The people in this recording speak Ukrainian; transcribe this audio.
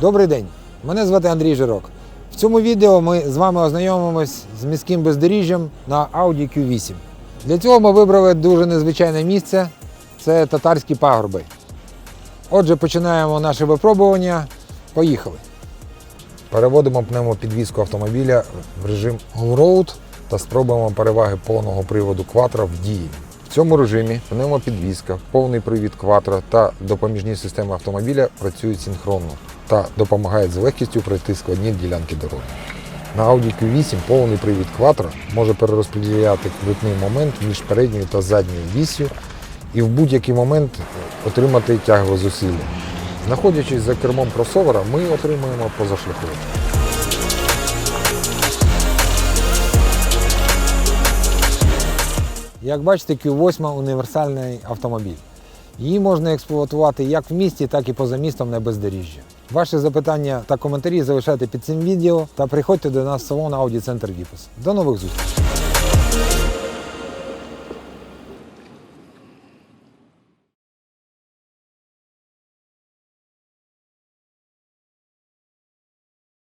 Добрий день, мене звати Андрій Жирок. В цьому відео ми з вами ознайомимось з міським бездоріжжям на Audi Q8. Для цього ми вибрали дуже незвичайне місце це татарські пагорби. Отже, починаємо наше випробування. Поїхали. Переводимо пневмопідвізку автомобіля в режим All-Road та спробуємо переваги повного приводу Quattro в дії. В цьому режимі пневмопідвізка, повний привід Quattro та допоміжні системи автомобіля працюють синхронно та допомагають з легкістю пройти складні ділянки дороги. На Audi Q8 повний привід Quattro може перерозподіляти крутний момент між передньою та задньою вісю і в будь-який момент отримати тягове зусилля. Знаходячись за кермом кросовера, ми отримуємо позашляхове. Як бачите, Q8 універсальний автомобіль. Її можна експлуатувати як в місті, так і поза містом на бездоріжжі. Ваші запитання та коментарі залишайте під цим відео та приходьте до нас в салон Audi Центр Віпус. До нових зустрічей!